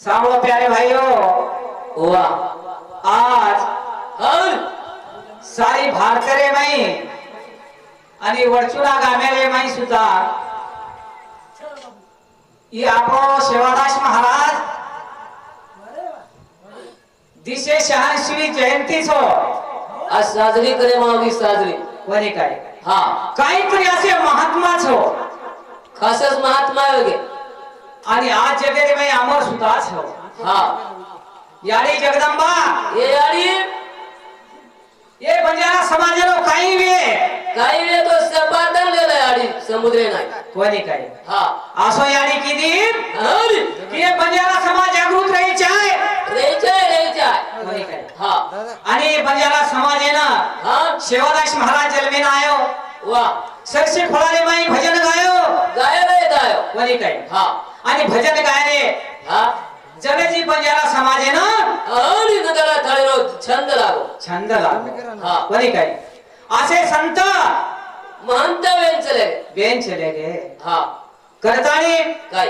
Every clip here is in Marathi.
सावळो प्यारे भाइयों वाह आज और सारी भारतरे माई आणि वडचुला गामेले माई सुद्धा ही आपो सेवादास महाराज दिसे शहाऐंशी जयंती छो। आज साजरी करे मावी साजरी। कोणी काय? हा। काहीतरी असे महात्मा छो। खासच महात्मा योगे आणि आज जगेरे माई अमर सुद्धा हा. याडी जगदंबा. ये यारी ये बंजारा समाजलो काही वे काही वेळ तो सपाटन लिहिलं याडी समुद्रे नाही. कोणी काय हा. असो याडी किती हे बंजारा समाज जागृत राहायचे आहे. रेचाय रेचाय कोणी काय हा. आणि बंजारा समाज आहे ना हा. शेवादास महाराज जन्मेन आयो. वा. सरसे खोळारे माई भजन गायो. गाय रे गायो. कोणी काय हा. आणि भजन गायले हा? जगजी बंजारा समाज आहे ना? नदला थाळीरो छंद लागो. छंद लागो. हा. कोणी काय? असे संत महंत वेळ चले बेन चले गे. हा. करताळी काय?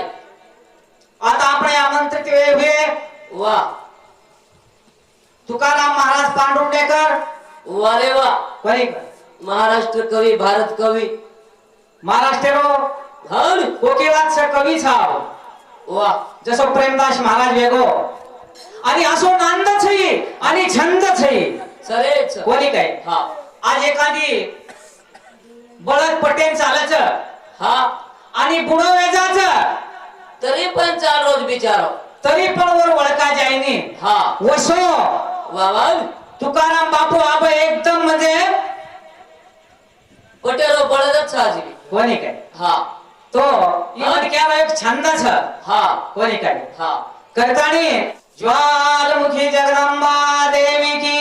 आता आपण आमंत्रित हुए वा. तुकाराम महाराज पांडुरडेकर वा रे वा. कोणी काय? महाराष्ट्र कवी भारत कवी. महाराष्ट्र हर कोकिळाच कवी छाव। वा जसं प्रेमदास महाराज वेगो। आणि असो नांद छई आणि छंद छई। सरेच। कोणी काय? हा। आज एखादी बळद पटेल चालच हा। आणि बुडो वेजाच तरी पण चार रोज बिचारो। तरी पण वर वळका जायनी। हा। वसो। वा वा। तुकाराम बापू आब एकदम म्हणजे पटेलो बळदच साजरी। कोणी काय? हा। तो इवन क्या एक छंद छ. हा. कोणी काय हा. करताणी ज्वालमुखी जगदंबा देवी की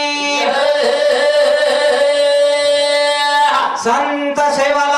संत सेवालाल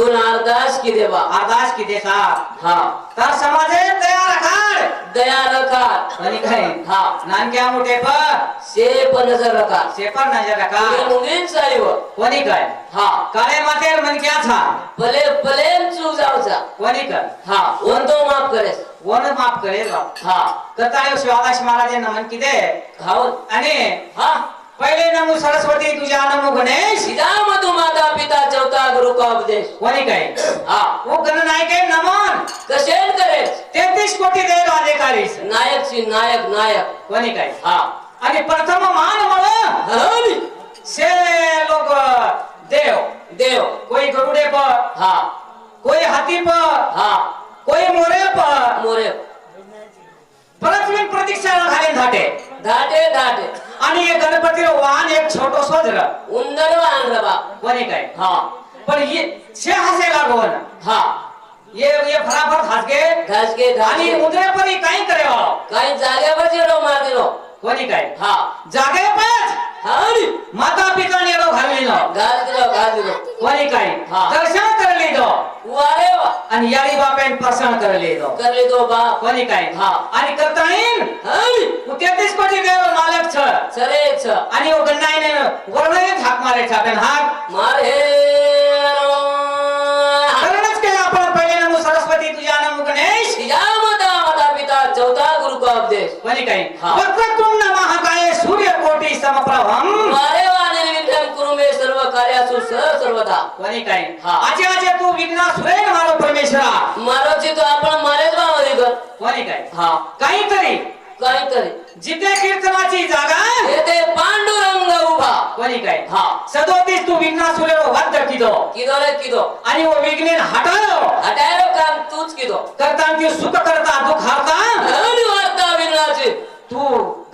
बाया तू नारदास की देवा आकाश किती सा हा. तर समाजे तयार खाड दया रखात कोणी काही? हा. नानक्या मोठे पर शेप नजर रखात सेपर नजर रखा। मुलीन साईव. कोणी काय? हा. काळे मातेर मनक्याचा पले पलेन चू जावचा. कोणी कर? हा. वन तो माफ करेस. वन माफ करेल हा. कताळे शिवादास महाराज नमन किदे खाऊन आणि हा. पहिले नमो सरस्वती तुझ्या नमो गणेश। सीधा मधु माता पिता चौथा गुरु का उपदेश। कोणी काय हा। वो गण नायके नमन। कशेन करेस तेहतीस कोटी देव अधिकारी नायक सी नायक नायक। कोणी काय हा। आणि प्रथम मान मळ हरी। से लोक देव। देव। कोई गरुडे पर। हा। कोई हाथी पर। हा। कोई मोरे पर। मोरे। परत प्रतीक्षा घालीन धाटे। धाटे धाटे। आणि एक गणपती वाहन एक छोटो सोजर उंदर वाहन रबा कोणी काय? हा. पण ये शे हसे लागवण. हा. ये ये फटाफट हसगे. घास के आणि उंदरे परी काही करे. काही जागेवर जेडो मार दिलो कोणी काय? हा. जागे पाच हरी माता पिता नेरो घाललेलो घास दिलो घास दिलो कोणी काय हा. दर्शन करले दो वारे वा आणि याळी बापेन प्रसन्न करले दो करले तो बाप. कोणी काय? हा. आणि करताळीन हरी तेहतीस कोटी देव मालक छ? चले छ. आणि वो गन्नाईने वर्ण हाक मारे छापेन हाक. मार हे करणच केलं आपण. पहिले नमो सरस्वती तुझ्या नमो गणेश. या माता माता पिता चौथा गुरु का उपदेश. कोणी काय? हा. वक्रतुंड महाकाय सूर्य कोटी समप्रभम. मारे सर्व कार्यासु सह सर्वदा. कोणी काय हा. आजे आजे तू विघ्ना सुरेन मारो परमेश्वरा. मारो ची तो आपण मारेच बा अधिकर कोणी काय हा. काहीतरी. काहीतरी. जिथे कीर्तनाची जागा. येथे पांडुरंग उभा. कोणी काय हा. सदोतीस तू विघ्ना सुरेरो वाद्य किदो? किदो रे किदो? आणि वो विघ्नेन हटायो. हटायरो काम तूच किदो. करता ती सुख करता दुःख हारता. धनी वार्ता विनाची तू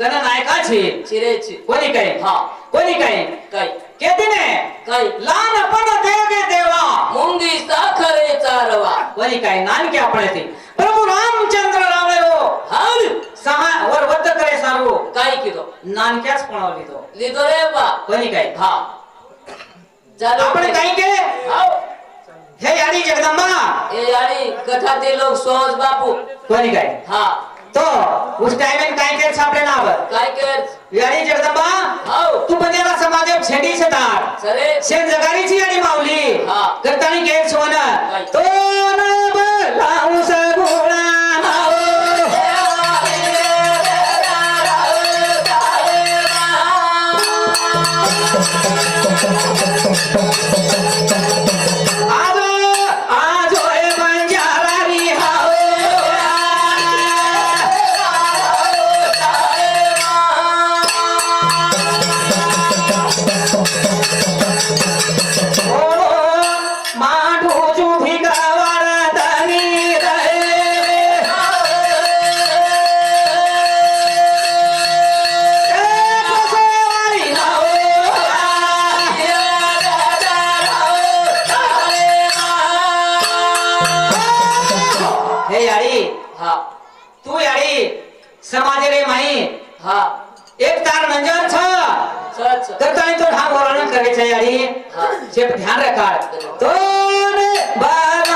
गणनायकाची. चिरेची. कोणी काय? हा. कोणी काय? काही केतीने काही लहानपण देवे देवा. मुंगी साखरे चारवा. कोणी काय नानके आपण ते प्रभू रामचंद्र रावळेरो हरी सहा वर वद्द करे सारू काही किदो नानक्याच पणावली तो लिदो रे बा. कोणी काय? हा. चालू. आपण काही केले? हाव. हे याडी जगदंबा. ये यारी कथा ते लोक सोज बापू. कोणी काय? हा. तो उस टाइम काय केलं सापडे नाव काय कर याडी जगदंबा हाव तू बनेला समाज छेडी छतार सरे. शेन जगारीची मावली हा. करतानी केल सोन? तो न बलाऊ सगुणा माओ. आज चाहिए अड़ी सिर्फ ध्यान रखा. तो बार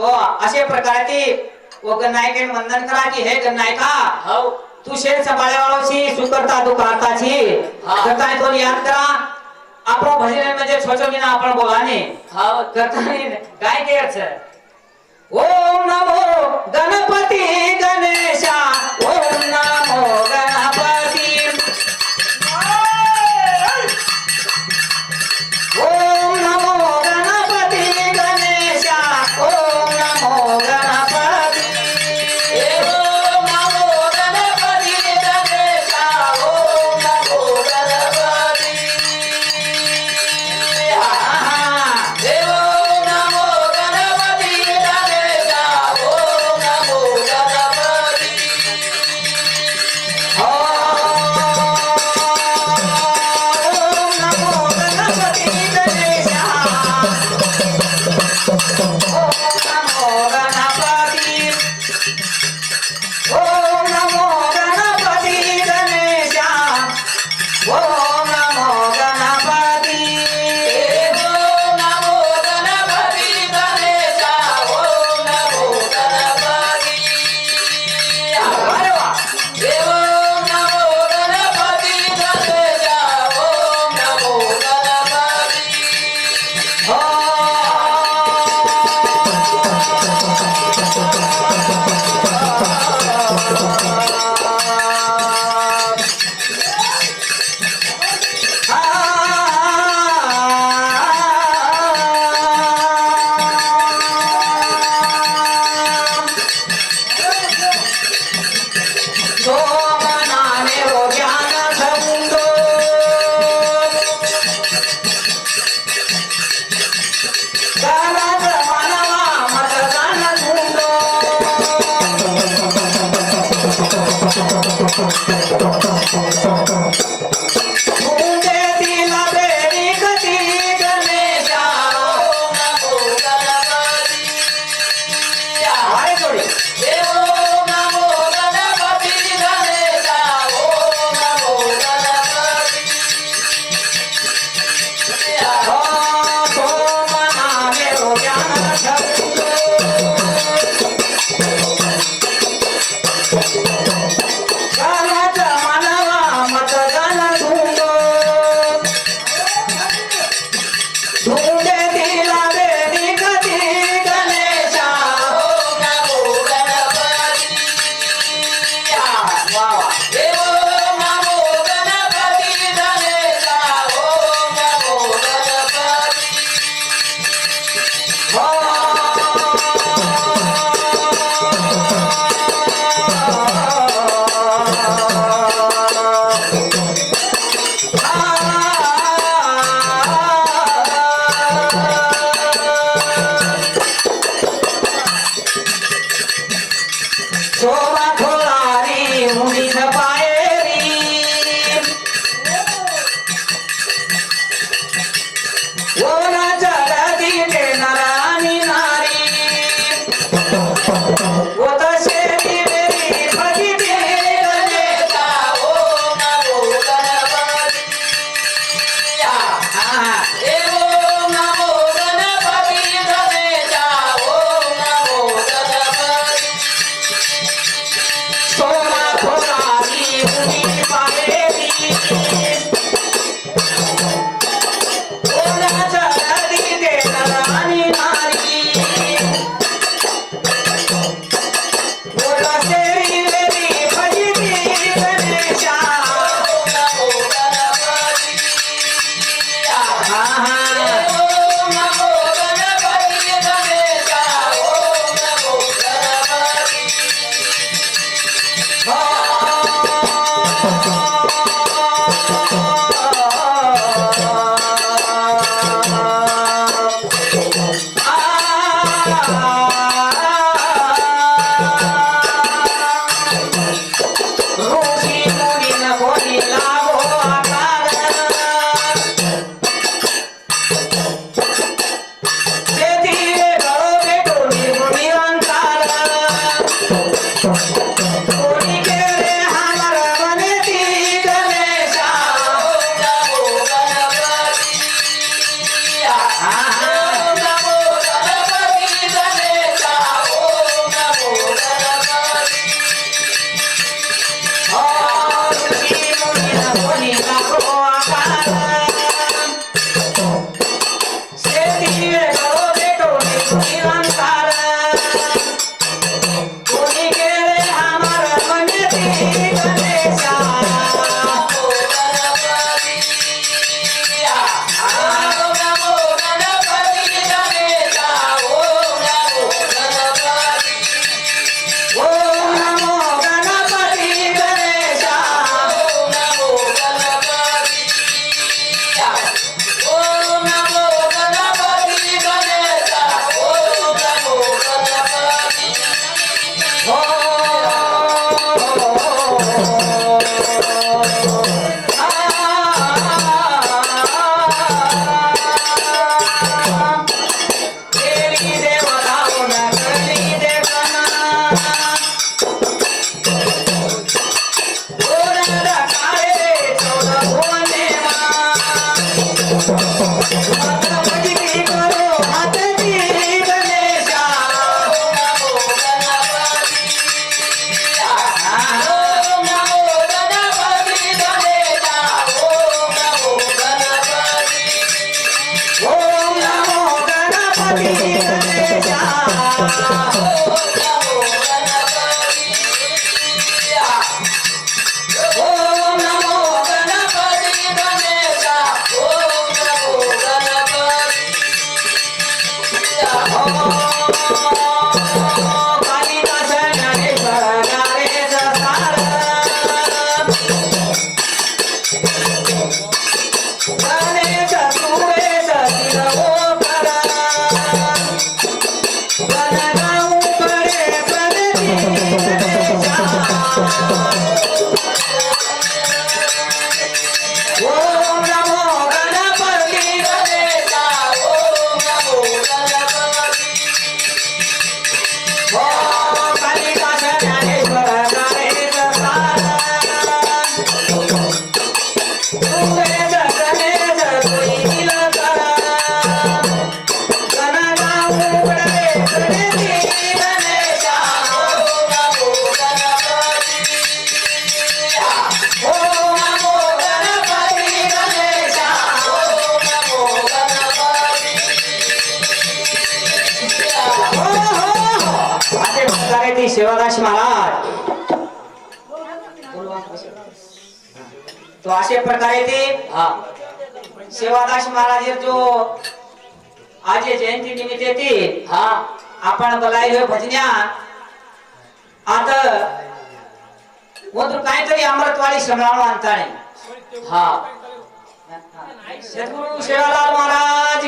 तो अशा प्रकारे ती व गणनायके वंदन करा की हे गणनायका तू शेर संभाळ्यावाळाची सुकरता तू करताची. करता तो याद करा. આપણો ભજન માં सोचो છોછો વિના આપણ બોલાને હા કરતા કાઈ के છે ઓમ નમો ગણપતિ ગણેશા ઓમ નમો 放纵 महाराज. तो असे प्रकारे ते हा सेवादास महाराज जो आज जयंती निमित्त येते हा आपण बोलाय हे भजन्या आता ಒಂದು काहीतरी अमृतवाडी श्रमणावर आणताणे सद्गुरु सेवालाल महाराज